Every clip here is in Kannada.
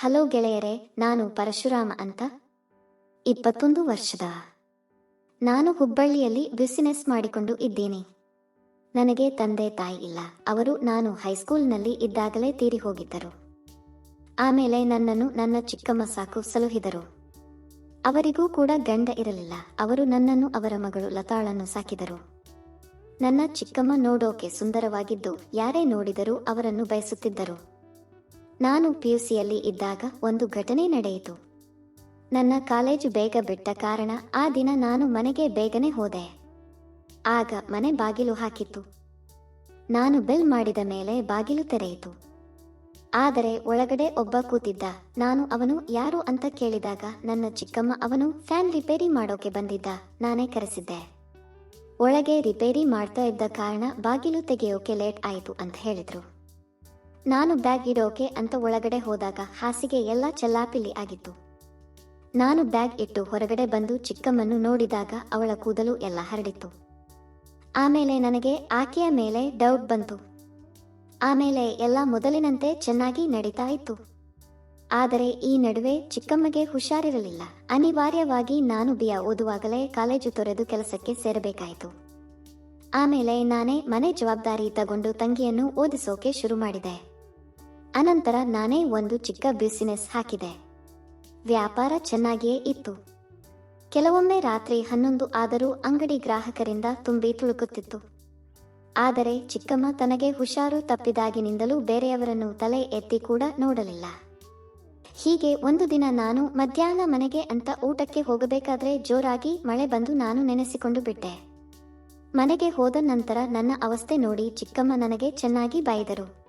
ಹಲೋ ಗೆಳೆಯರೆ, ನಾನು ಪರಶುರಾಮ ಅಂತ. ಇಪ್ಪತ್ತೊಂದು ವರ್ಷದ. ನಾನು ಹುಬ್ಬಳ್ಳಿಯಲ್ಲಿ ಬಿಸಿನೆಸ್ ಮಾಡಿಕೊಂಡು ಇದ್ದೇನೆ. ನನಗೆ ತಂದೆ ತಾಯಿ ಇಲ್ಲ. ಅವರು ನಾನು ಹೈಸ್ಕೂಲ್ನಲ್ಲಿ ಇದ್ದಾಗಲೇ ತೀರಿ ಹೋಗಿದ್ದರು. ಆಮೇಲೆ ನನ್ನನ್ನು ನನ್ನ ಚಿಕ್ಕಮ್ಮ ಸಾಕು ಸಲುಹಿದರು. ಅವರಿಗೂ ಕೂಡ ಗಂಡ ಇರಲಿಲ್ಲ. ಅವರು ನನ್ನನ್ನು ಅವರ ಮಗಳು ಲತಾಳನ್ನು ಸಾಕಿದರು. ನನ್ನ ಚಿಕ್ಕಮ್ಮ ನೋಡೋಕೆ ಸುಂದರವಾಗಿದ್ದು, ಯಾರೇ ನೋಡಿದರೂ ಅವರನ್ನು ಬಯಸುತ್ತಿದ್ದರು. ನಾನು ಪಿಯುಸಿಯಲ್ಲಿ ಇದ್ದಾಗ ಒಂದು ಘಟನೆ ನಡೆಯಿತು. ನನ್ನ ಕಾಲೇಜು ಬೇಗ ಬಿಟ್ಟ ಕಾರಣ ಆ ದಿನ ನಾನು ಮನೆಗೆ ಬೇಗನೆ ಹೋದೆ. ಆಗ ಮನೆ ಬಾಗಿಲು ಹಾಕಿತ್ತು. ನಾನು ಬೆಲ್ ಮಾಡಿದ ಮೇಲೆ ಬಾಗಿಲು ತೆರೆಯಿತು. ಆದರೆ ಒಳಗಡೆ ಒಬ್ಬ ಕೂತಿದ್ದ. ನಾನು ಅವನು ಯಾರು ಅಂತ ಕೇಳಿದಾಗ ನನ್ನ ಚಿಕ್ಕಮ್ಮ ಅವನು ಫ್ಯಾನ್ ರಿಪೇರಿ ಮಾಡೋಕೆ ಬಂದಿದ್ದ. ನಾನೇ ಕರೆಸಿದ್ದೆ. ಒಳಗೆ ರಿಪೇರಿ ಮಾಡ್ತಾ ಇದ್ದ ಕಾರಣ ಬಾಗಿಲು ತೆಗೆಯೋಕೆ ಲೇಟ್ ಆಯಿತು ಅಂತ ಹೇಳಿದ್ರು. ನಾನು ಬ್ಯಾಗ್ ಇಡೋಕೆ ಅಂತ ಒಳಗಡೆ ಹೋದಾಗ ಹಾಸಿಗೆ ಎಲ್ಲ ಚಲ್ಲಾಪಿಲಿ ಆಗಿತ್ತು. ನಾನು ಬ್ಯಾಗ್ ಇಟ್ಟು ಹೊರಗಡೆ ಬಂದು ಚಿಕ್ಕಮ್ಮನ್ನು ನೋಡಿದಾಗ ಅವಳ ಕೂದಲು ಎಲ್ಲ ಹರಡಿತ್ತು. ಆಮೇಲೆ ನನಗೆ ಆಕೆಯ ಮೇಲೆ ಡೌಟ್ ಬಂತು. ಆಮೇಲೆ ಎಲ್ಲ ಮೊದಲಿನಂತೆ ಚೆನ್ನಾಗಿ ನಡೀತಾ ಇತ್ತು. ಆದರೆ ಈ ನಡುವೆ ಚಿಕ್ಕಮ್ಮಗೆ ಹುಷಾರಿರಲಿಲ್ಲ. ಅನಿವಾರ್ಯವಾಗಿ ನಾನು ಬಿಯ ಓದುವಾಗಲೇ ಕಾಲೇಜು ತೊರೆದು ಕೆಲಸಕ್ಕೆ ಸೇರಬೇಕಾಯಿತು. ಆಮೇಲೆ ನಾನೇ ಮನೆ ಜವಾಬ್ದಾರಿ ತಗೊಂಡು ತಂಗಿಯನ್ನು ಓದಿಸೋಕೆ ಶುರು ಮಾಡಿದೆ. ಅನಂತರ ನಾನೇ ಒಂದು ಚಿಕ್ಕ ಬಿಸಿನೆಸ್ ಹಾಕಿದೆ. ವ್ಯಾಪಾರ ಚೆನ್ನಾಗಿಯೇ ಇತ್ತು. ಕೆಲವೊಮ್ಮೆ ರಾತ್ರಿ ಹನ್ನೊಂದು ಆದರೂ ಅಂಗಡಿ ಗ್ರಾಹಕರಿಂದ ತುಂಬಿ ತುಳುಕುತ್ತಿತ್ತು. ಆದರೆ ಚಿಕ್ಕಮ್ಮ ತನಗೆ ಹುಷಾರು ತಪ್ಪಿದಾಗಿನಿಂದಲೂ ಬೇರೆಯವರನ್ನು ತಲೆ ಎತ್ತಿ ಕೂಡ ನೋಡಲಿಲ್ಲ. ಹೀಗೆ ಒಂದು ದಿನ ನಾನು ಮಧ್ಯಾಹ್ನ ಮನೆಗೆ ಅಂತ ಊಟಕ್ಕೆ ಹೋಗಬೇಕಾದ್ರೆ ಜೋರಾಗಿ ಮಳೆ ಬಂದು ನಾನು ನೆನೆಸಿಕೊಂಡು ಬಿಟ್ಟೆ. ಮನೆಗೆ ಹೋದ ನಂತರ ನನ್ನ ಅವಸ್ಥೆ ನೋಡಿ ಚಿಕ್ಕಮ್ಮ ನನಗೆ ಚೆನ್ನಾಗಿ ಬಾಯಿದರು.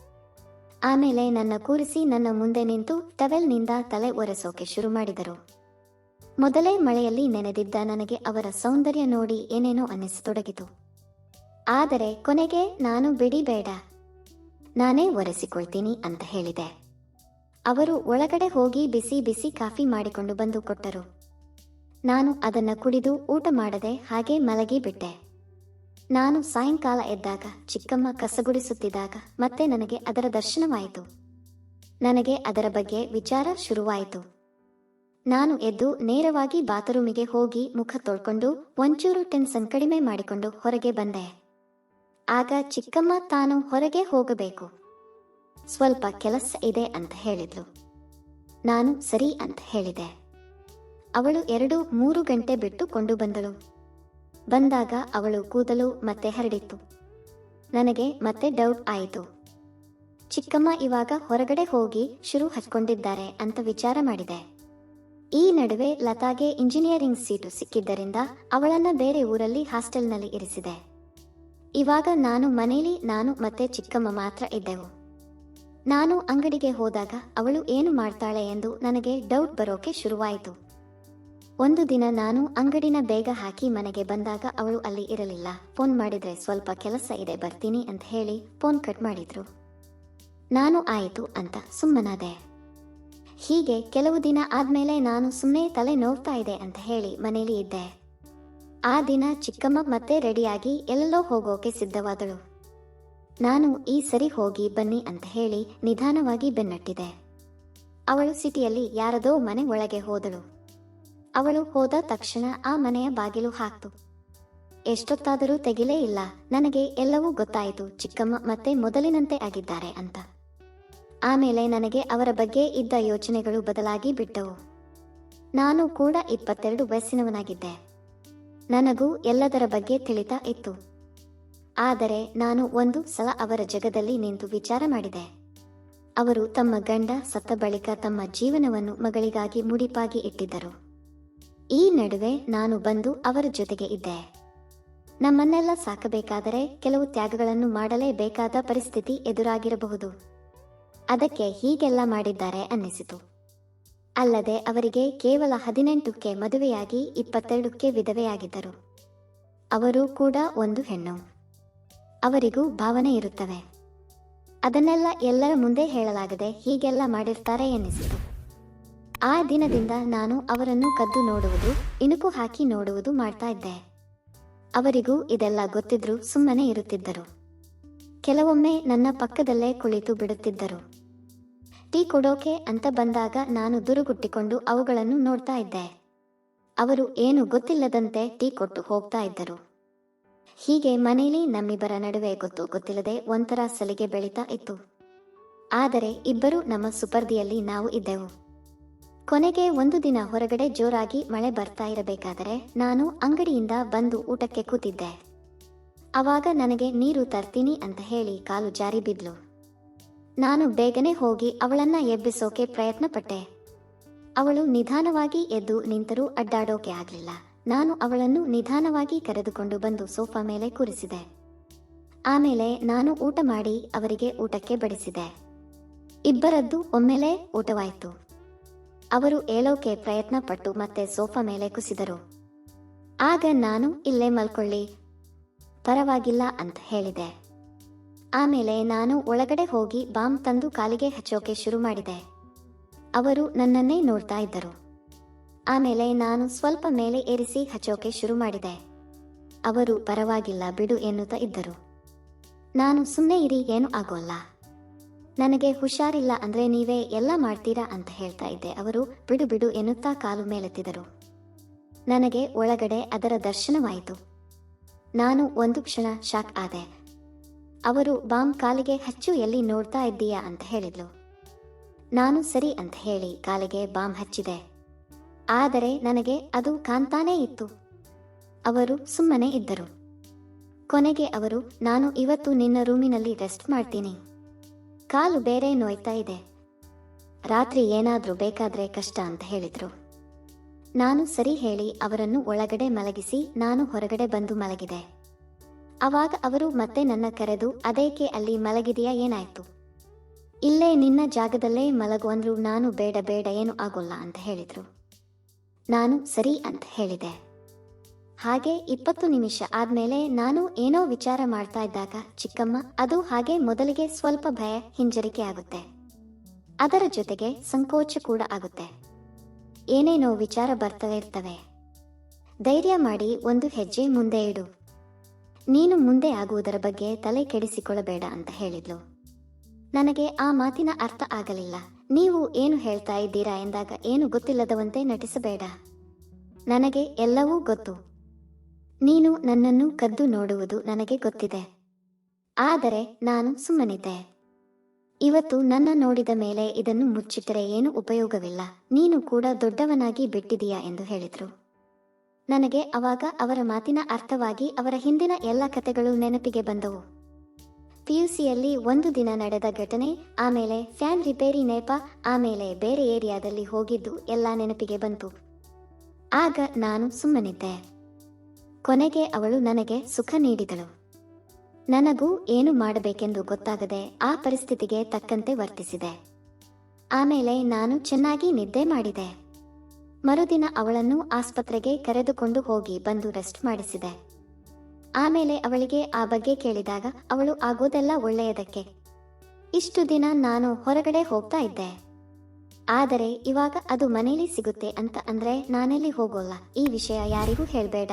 ಆಮೇಲೆ ನನ್ನ ಕೂರಿಸಿ ನನ್ನ ಮುಂದೆ ನಿಂತು ಟವೆಲ್ನಿಂದ ತಲೆ ಒರೆಸೋಕೆ ಶುರು ಮಾಡಿದರು. ಮೊದಲೇ ಮಳೆಯಲ್ಲಿ ನೆನೆದಿದ್ದ ನನಗೆ ಅವರ ಸೌಂದರ್ಯ ನೋಡಿ ಏನೇನೋ ಅನ್ನಿಸತೊಡಗಿತು. ಆದರೆ ಕೊನೆಗೆ ನಾನು ಬಿಡಿ ಬೇಡ ನಾನೇ ಒರೆಸಿಕೊಳ್ತೀನಿ ಅಂತ ಹೇಳಿದೆ. ಅವರು ಒಳಗಡೆ ಹೋಗಿ ಬಿಸಿ ಬಿಸಿ ಕಾಫಿ ಮಾಡಿಕೊಂಡು ಬಂದು ಕೊಟ್ಟರು. ನಾನು ಅದನ್ನು ಕುಡಿದು ಊಟ ಮಾಡದೆ ಹಾಗೆ ಮಲಗಿ ಬಿಟ್ಟೆ ನಾನು ಸಾಯಂಕಾಲ ಎದ್ದಾಗ, ಚಿಕ್ಕಮ್ಮ ಕಸಗುಡಿಸುತ್ತಿದ್ದಾಗ ಮತ್ತೆ ನನಗೆ ಅದರ ದರ್ಶನವಾಯಿತು. ನನಗೆ ಅದರ ಬಗ್ಗೆ ವಿಚಾರ ಶುರುವಾಯಿತು. ನಾನು ಎದ್ದು ನೇರವಾಗಿ ಬಾತ್ರೂಮಿಗೆ ಹೋಗಿ ಮುಖ ತೊಳ್ಕೊಂಡು, ಒಂಚೂರು ಟೆನ್ಸನ್ ಕಡಿಮೆ ಮಾಡಿಕೊಂಡು ಹೊರಗೆ ಬಂದೆ. ಆಗ ಚಿಕ್ಕಮ್ಮ ತಾನು ಹೊರಗೆ ಹೋಗಬೇಕು. ಸ್ವಲ್ಪ ಕೆಲಸ ಇದೆ ಅಂತ ಹೇಳಿದ್ಲು. ನಾನು ಸರಿ ಅಂತ ಹೇಳಿದೆ. ಅವಳು ಎರಡು ಮೂರು ಗಂಟೆ ಬಿಟ್ಟು ಕೊಂಡು ಬಂದಳು. ಬಂದಾಗ ಅವಳು ಕೂದಲು ಮತ್ತೆ ಹರಡಿತ್ತು ನನಗೆ ಮತ್ತೆ ಡೌಟ್ ಆಯಿತು. ಚಿಕ್ಕಮ್ಮ ಇವಾಗ ಹೊರಗಡೆ ಹೋಗಿ ಶುರು ಹಚ್ಕೊಂಡಿದ್ದಾರೆ ಅಂತ ವಿಚಾರ ಮಾಡಿದೆ. ಈ ನಡುವೆ ಲತಾಗೆ ಇಂಜಿನಿಯರಿಂಗ್ ಸೀಟು ಸಿಕ್ಕಿದ್ದರಿಂದ ಅವಳನ್ನ ಬೇರೆ ಊರಲ್ಲಿ ಹಾಸ್ಟೆಲ್ನಲ್ಲಿ ಇರಿಸಿದೆ. ಇವಾಗ ನಾನು ಮನೇಲಿ ನಾನು ಮತ್ತೆ ಚಿಕ್ಕಮ್ಮ ಮಾತ್ರ ಇದ್ದೆವು. ನಾನು ಅಂಗಡಿಗೆ ಹೋದಾಗ ಅವಳು ಏನು ಮಾಡ್ತಾಳೆ ಎಂದು ನನಗೆ ಡೌಟ್ ಬರೋಕೆ ಶುರುವಾಯಿತು. ಒಂದು ದಿನ ನಾನು ಅಂಗಡಿನ ಬೇಗ ಹಾಕಿ ಮನೆಗೆ ಬಂದಾಗ ಅವಳು ಅಲ್ಲಿ ಇರಲಿಲ್ಲ. ಫೋನ್ ಮಾಡಿದ್ರೆ ಸ್ವಲ್ಪ ಕೆಲಸ ಇದೆ, ಬರ್ತೀನಿ ಅಂತ ಹೇಳಿ ಫೋನ್ ಕಟ್ ಮಾಡಿದ್ರು. ನಾನು ಆಯಿತು ಅಂತ ಸುಮ್ಮನಾದೆ. ಹೀಗೆ ಕೆಲವು ದಿನ ಆದ್ಮೇಲೆ ನಾನು ಸುಮ್ಮನೆ ತಲೆ ನೋವ್ತಾ ಇದೆ ಅಂತ ಹೇಳಿ ಮನೇಲಿ ಇದ್ದೆ. ಆ ದಿನ ಚಿಕ್ಕಮ್ಮ ಮತ್ತೆ ರೆಡಿಯಾಗಿ ಎಲ್ಲೋ ಹೋಗೋಕೆ ಸಿದ್ಧವಾದಳು. ನಾನು ಈ ಸರಿ ಹೋಗಿ ಬನ್ನಿ ಅಂತ ಹೇಳಿ ನಿಧಾನವಾಗಿ ಬೆನ್ನಟ್ಟಿದೆ. ಅವಳು ಸಿಟಿಯಲ್ಲಿ ಯಾರದೋ ಮನೆ ಒಳಗೆ ಹೋದಳು. ಅವಳು ಹೋದ ತಕ್ಷಣ ಆ ಮನೆಯ ಬಾಗಿಲು ಹಾಕ್ತು. ಎಷ್ಟೊತ್ತಾದರೂ ತೆಗಿಲೇ ಇಲ್ಲ. ನನಗೆ ಎಲ್ಲವೂ ಗೊತ್ತಾಯಿತು. ಚಿಕ್ಕಮ್ಮ ಮತ್ತೆ ಮೊದಲಿನಂತೆ ಆಗಿದ್ದಾರೆ ಅಂತ. ಆಮೇಲೆ ನನಗೆ ಅವರ ಬಗ್ಗೆ ಇದ್ದ ಯೋಚನೆಗಳು ಬದಲಾಗಿ ಬಿಟ್ಟವು. ನಾನು ಕೂಡ ಇಪ್ಪತ್ತೆರಡು ವಯಸ್ಸಿನವನಾಗಿದ್ದೆ. ನನಗೂ ಎಲ್ಲದರ ಬಗ್ಗೆ ತಿಳಿತಾ ಇತ್ತು. ಆದರೆ ನಾನು ಒಂದು ಸಲ ಅವರ ಜಗದಲ್ಲಿ ನಿಂತು ವಿಚಾರ ಮಾಡಿದೆ. ಅವರು ತಮ್ಮ ಗಂಡ ಸತ್ತ ಬಳಿಕ ತಮ್ಮ ಜೀವನವನ್ನು ಮಗಳಿಗಾಗಿ ಮುಡಿಪಾಗಿ ಇಟ್ಟಿದ್ದರು. ಈ ನಡುವೆ ನಾನು ಬಂದು ಅವರ ಜೊತೆಗೆ ಇದ್ದೆ. ನಮ್ಮನ್ನೆಲ್ಲ ಸಾಕಬೇಕಾದರೆ ಕೆಲವು ತ್ಯಾಗಗಳನ್ನು ಮಾಡಲೇಬೇಕಾದ ಪರಿಸ್ಥಿತಿ ಎದುರಾಗಿರಬಹುದು. ಅದಕ್ಕೆ ಹೀಗೆಲ್ಲ ಮಾಡಿದ್ದಾರೆ ಅನ್ನಿಸಿತು. ಅಲ್ಲದೆ ಅವರಿಗೆ ಕೇವಲ ಹದಿನೆಂಟಕ್ಕೆ ಮದುವೆಯಾಗಿ ಇಪ್ಪತ್ತೆರಡಕ್ಕೆ ವಿಧವೆಯಾಗಿದ್ದರು. ಅವರು ಕೂಡ ಒಂದು ಹೆಣ್ಣು. ಅವರಿಗೂ ಭಾವನೆ ಇರುತ್ತವೆ. ಅದನ್ನೆಲ್ಲ ಎಲ್ಲರ ಮುಂದೆ ಹೇಳಲಾಗದೆ ಹೀಗೆಲ್ಲ ಮಾಡಿರ್ತಾರೆ ಎನ್ನಿಸಿತು ಆ ದಿನದಿಂದ ನಾನು ಅವರನ್ನು ಕದ್ದು ನೋಡುವುದು, ಇಣುಕು ಹಾಕಿ ನೋಡುವುದು ಮಾಡ್ತಾ ಇದ್ದೆ. ಅವರಿಗೂ ಇದೆಲ್ಲ ಗೊತ್ತಿದ್ರೂ ಸುಮ್ಮನೆ ಇರುತ್ತಿದ್ದರು. ಕೆಲವೊಮ್ಮೆ ನನ್ನ ಪಕ್ಕದಲ್ಲೇ ಕುಳಿತು ಬಿಡುತ್ತಿದ್ದರು. ಟೀ ಕೊಡೋಕೆ ಅಂತ ಬಂದಾಗ ನಾನು ದುರುಗುಟ್ಟಿಕೊಂಡು ಅವುಗಳನ್ನು ನೋಡ್ತಾ ಇದ್ದೆ. ಅವರು ಏನು ಗೊತ್ತಿಲ್ಲದಂತೆ ಟೀ ಕೊಟ್ಟು ಹೋಗ್ತಾ ಇದ್ದರು. ಹೀಗೆ ಮನೆಯಲ್ಲಿ ನಮ್ಮಿಬ್ಬರ ನಡುವೆ ಗೊತ್ತು ಗೊತ್ತಿಲ್ಲದೆ ಒಂಥರ ಸಲಿಗೆ ಬೆಳೀತಾ ಇತ್ತು. ಆದರೆ ಇಬ್ಬರು ನಮ್ಮ ಸುಪರ್ದಿಯಲ್ಲಿ ನಾವು ಇದ್ದೆವು. ಕೊನೆಗೆ ಒಂದು ದಿನ ಹೊರಗಡೆ ಜೋರಾಗಿ ಮಳೆ ಬರ್ತಾ ಇರಬೇಕಾದರೆ ನಾನು ಅಂಗಡಿಯಿಂದ ಬಂದು ಊಟಕ್ಕೆ ಕೂತಿದ್ದೆ. ಅವಾಗ ನನಗೆ ನೀರು ತರ್ತೀನಿ ಅಂತ ಹೇಳಿ ಕಾಲು ಜಾರಿ ಬಿದ್ಲು. ನಾನು ಬೇಗನೆ ಹೋಗಿ ಅವಳನ್ನ ಎಬ್ಬಿಸೋಕೆ ಪ್ರಯತ್ನ ಪಟ್ಟೆ ಅವಳು ನಿಧಾನವಾಗಿ ಎದ್ದು ನಿಂತರೂ ಅಡ್ಡಾಡೋಕೆ ಆಗಲಿಲ್ಲ. ನಾನು ಅವಳನ್ನು ನಿಧಾನವಾಗಿ ಕರೆದುಕೊಂಡು ಬಂದು ಸೋಫಾ ಮೇಲೆ ಕೂರಿಸಿದೆ. ಆಮೇಲೆ ನಾನು ಊಟ ಮಾಡಿ ಅವರಿಗೆ ಊಟಕ್ಕೆ ಬಡಿಸಿದೆ. ಇಬ್ಬರದ್ದು ಒಮ್ಮೆಲೆ ಊಟವಾಯಿತು. ಅವರು ಏಳೋಕೆ ಪ್ರಯತ್ನ ಪಟ್ಟು ಮತ್ತೆ ಸೋಫಾ ಮೇಲೆ ಕುಸಿದರು. ಆಗ ನಾನು ಇಲ್ಲೇ ಮಲ್ಕೊಳ್ಳಿ. ಪರವಾಗಿಲ್ಲ ಅಂತ ಹೇಳಿದೆ. ಆಮೇಲೆ ನಾನು ಒಳಗಡೆ ಹೋಗಿ ಬಾಂಬ್ ತಂದು ಕಾಲಿಗೆ ಹಚ್ಚೋಕೆ ಶುರು ಮಾಡಿದೆ. ಅವರು ನನ್ನನ್ನೇ ನೋಡ್ತಾ ಇದ್ದರು. ಆಮೇಲೆ ನಾನು ಸ್ವಲ್ಪ ಮೇಲೆ ಏರಿಸಿ ಹಚ್ಚೋಕೆ ಶುರು ಮಾಡಿದೆ. ಅವರು ಪರವಾಗಿಲ್ಲ ಬಿಡು ಎನ್ನುತ್ತಾ ಇದ್ದರು. ನಾನು ಸುಮ್ಮನೆ ಇರಿ, ಏನು ಆಗೋಲ್ಲ. ನನಗೆ ಹುಷಾರಿಲ್ಲ ಅಂದ್ರೆ ನೀವೇ ಎಲ್ಲ ಮಾಡ್ತೀರಾ ಅಂತ ಹೇಳ್ತಾ ಇದ್ದೆ. ಅವರು ಬಿಡು ಬಿಡು ಎನ್ನುತ್ತಾ ಕಾಲು ಮೇಲೆತ್ತಿದರು. ನನಗೆ ಒಳಗಡೆ ಅದರ ದರ್ಶನವಾಯಿತು. ನಾನು ಒಂದು ಕ್ಷಣ ಶಾಕ್ ಆದೆ. ಅವರು ಬಾಂಬ್ ಕಾಲಿಗೆ ಹಚ್ಚು ಎಲ್ಲಿ ನೋಡ್ತಾ ಇದ್ದೀಯಾ ಅಂತ ಹೇಳಿದ್ಲು. ನಾನು ಸರಿ ಅಂತ ಹೇಳಿ ಕಾಲಿಗೆ ಬಾಂಬ್ ಹಚ್ಚಿದೆ. ಆದರೆ ನನಗೆ ಅದು ಕಾಂತಾನೇ ಇತ್ತು. ಅವರು ಸುಮ್ಮನೆ ಇದ್ದರು. ಕೊನೆಗೆ ಅವರು, ನಾನು ಇವತ್ತು ನಿನ್ನ ರೂಮಿನಲ್ಲಿ ರೆಸ್ಟ್ ಮಾಡ್ತೀನಿ. ಕಾಲು ಬೇರೆ ನೋಯ್ತಾ ಇದೆ. ರಾತ್ರಿ ಏನಾದರೂ ಬೇಕಾದ್ರೆ ಕಷ್ಟ ಅಂತ ಹೇಳಿದ್ರು. ನಾನು ಸರಿ ಹೇಳಿ ಅವರನ್ನು ಒಳಗಡೆ ಮಲಗಿಸಿ ನಾನು ಹೊರಗಡೆ ಬಂದು ಮಲಗಿದೆ. ಅವಾಗ ಅವರು ಮತ್ತೆ ನನ್ನ ಕರೆದು, ಅದೇಕೆ ಅಲ್ಲಿ ಮಲಗಿದೆಯಾ? ಏನಾಯ್ತು? ಇಲ್ಲೇ ನಿನ್ನ ಜಾಗದಲ್ಲೇ ಮಲಗು ಅಂದ್ರು ನಾನು ಬೇಡ ಬೇಡ, ಏನು ಆಗೋಲ್ಲ ಅಂತ ಹೇಳಿದ್ರು. ನಾನು ಸರಿ ಅಂತ ಹೇಳಿದೆ. ಹಾಗೆ ಇಪ್ಪತ್ತು ನಿಮಿಷ ಆದ್ಮೇಲೆ ನಾನು ಏನೋ ವಿಚಾರ ಮಾಡ್ತಾ ಇದ್ದಾಗ ಚಿಕ್ಕಮ್ಮ, ಅದು ಹಾಗೆ ಮೊದಲಿಗೆ ಸ್ವಲ್ಪ ಭಯ, ಹಿಂಜರಿಕೆ ಆಗುತ್ತೆ. ಅದರ ಜೊತೆಗೆ ಸಂಕೋಚ ಕೂಡ ಆಗುತ್ತೆ. ಏನೇನೋ ವಿಚಾರ ಬರ್ತವೆ ಇರ್ತವೆ. ಧೈರ್ಯ ಮಾಡಿ ಒಂದು ಹೆಜ್ಜೆ ಮುಂದೆ ಇಡು. ನೀನು ಮುಂದೆ ಆಗುವುದರ ಬಗ್ಗೆ ತಲೆ ಕೆಡಿಸಿಕೊಳ್ಳಬೇಡ ಅಂತ ಹೇಳಿದ್ಲು. ನನಗೆ ಆ ಮಾತಿನ ಅರ್ಥ ಆಗಲಿಲ್ಲ. ನೀವು ಏನು ಹೇಳ್ತಾ ಇದ್ದೀರಾ ಎಂದಾಗ ಏನು ಗೊತ್ತಿಲ್ಲದವಂತೆ ನಟಿಸಬೇಡ. ನನಗೆ ಎಲ್ಲವೂ ಗೊತ್ತು. ನೀನು ನನ್ನನ್ನು ಕದ್ದು ನೋಡುವುದು ನನಗೆ ಗೊತ್ತಿದೆ. ಆದರೆ ನಾನು ಸುಮ್ಮನಿದ್ದೆ. ಇವತ್ತು ನನ್ನ ನೋಡಿದ ಮೇಲೆ ಇದನ್ನು ಮುಚ್ಚಿಟ್ಟರೆ ಏನು ಉಪಯೋಗವಿಲ್ಲ. ನೀನು ಕೂಡ ದೊಡ್ಡವನಾಗಿ ಬಿಟ್ಟಿದೀಯಾ ಎಂದು ಹೇಳಿದ್ರು. ನನಗೆ ಅವಾಗ ಅವರ ಮಾತಿನ ಅರ್ಥವಾಗಿ ಅವರ ಹಿಂದಿನ ಎಲ್ಲ ಕಥೆಗಳು ನೆನಪಿಗೆ ಬಂದವು. ಪಿಯುಸಿಯಲ್ಲಿ ಒಂದು ದಿನ ನಡೆದ ಘಟನೆ, ಆಮೇಲೆ ಫ್ಯಾನ್ ರಿಪೇರಿ ನೇಪ, ಆಮೇಲೆ ಬೇರೆ ಏರಿಯಾದಲ್ಲಿ ಹೋಗಿದ್ದು ಎಲ್ಲ ನೆನಪಿಗೆ ಬಂತು. ಆಗ ನಾನು ಸುಮ್ಮನಿದ್ದೆ. ಕೊನೆಗೆ ಅವಳು ನನಗೆ ಸುಖ ನೀಡಿದಳು. ನನಗೂ ಏನು ಮಾಡಬೇಕೆಂದು ಗೊತ್ತಾಗದೆ ಆ ಪರಿಸ್ಥಿತಿಗೆ ತಕ್ಕಂತೆ ವರ್ತಿಸಿದೆ. ಆಮೇಲೆ ನಾನು ಚೆನ್ನಾಗಿ ನಿದ್ದೆ ಮಾಡಿದೆ. ಮರುದಿನ ಅವಳನ್ನು ಆಸ್ಪತ್ರೆಗೆ ಕರೆದುಕೊಂಡು ಹೋಗಿ ಬಂದು ರೆಸ್ಟ್ ಮಾಡಿಸಿದೆ. ಆಮೇಲೆ ಅವಳಿಗೆ ಆ ಬಗ್ಗೆ ಕೇಳಿದಾಗ ಅವಳು ಆಗೋದೆಲ್ಲ ಒಳ್ಳೆಯದಕ್ಕೆ. ಇಷ್ಟು ದಿನ ನಾನು ಹೊರಗಡೆ ಹೋಗ್ತಾ ಇದ್ದೆ. ಆದರೆ ಇವಾಗ ಅದು ಮನೆಯಲ್ಲಿ ಸಿಗುತ್ತೆ ಅಂತ ಅಂದ್ರೆ ನಾನೆಲ್ಲಿ ಹೋಗೋಲ್ಲ, ಈ ವಿಷಯ ಯಾರಿಗೂ ಹೇಳ್ಬೇಡ.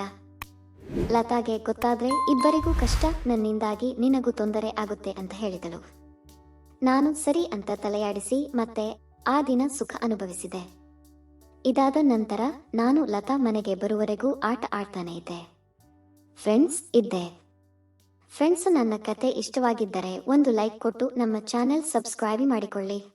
ಲತಾಗೆ ಗೊತ್ತಾದ್ರೆ ಇಬ್ಬರಿಗೂ ಕಷ್ಟ, ನನ್ನಿಂದಾಗಿ ನಿನಗೂ ತೊಂದರೆ ಆಗುತ್ತೆ ಅಂತ ಹೇಳಿದಳು. ನಾನು ಸರಿ ಅಂತ ತಲೆಯಾಡಿಸಿ ಮತ್ತೆ ಆ ದಿನ ಸುಖ ಅನುಭವಿಸಿದೆ. ಇದಾದ ನಂತರ ನಾನು ಲತಾ ಮನೆಗೆ ಬರುವವರೆಗೂ ಆಟ ಆಡ್ತಾನೆ ಇದ್ದೆ. ಫ್ರೆಂಡ್ಸ್ ಇದ್ದೆ. ಫ್ರೆಂಡ್ಸ್ ನನ್ನ ಕತೆ ಇಷ್ಟವಾಗಿದ್ದರೆ ಒಂದು ಲೈಕ್ ಕೊಟ್ಟು ನಮ್ಮ ಚಾನೆಲ್ ಸಬ್ಸ್ಕ್ರೈಬ್ ಮಾಡಿಕೊಳ್ಳಿ.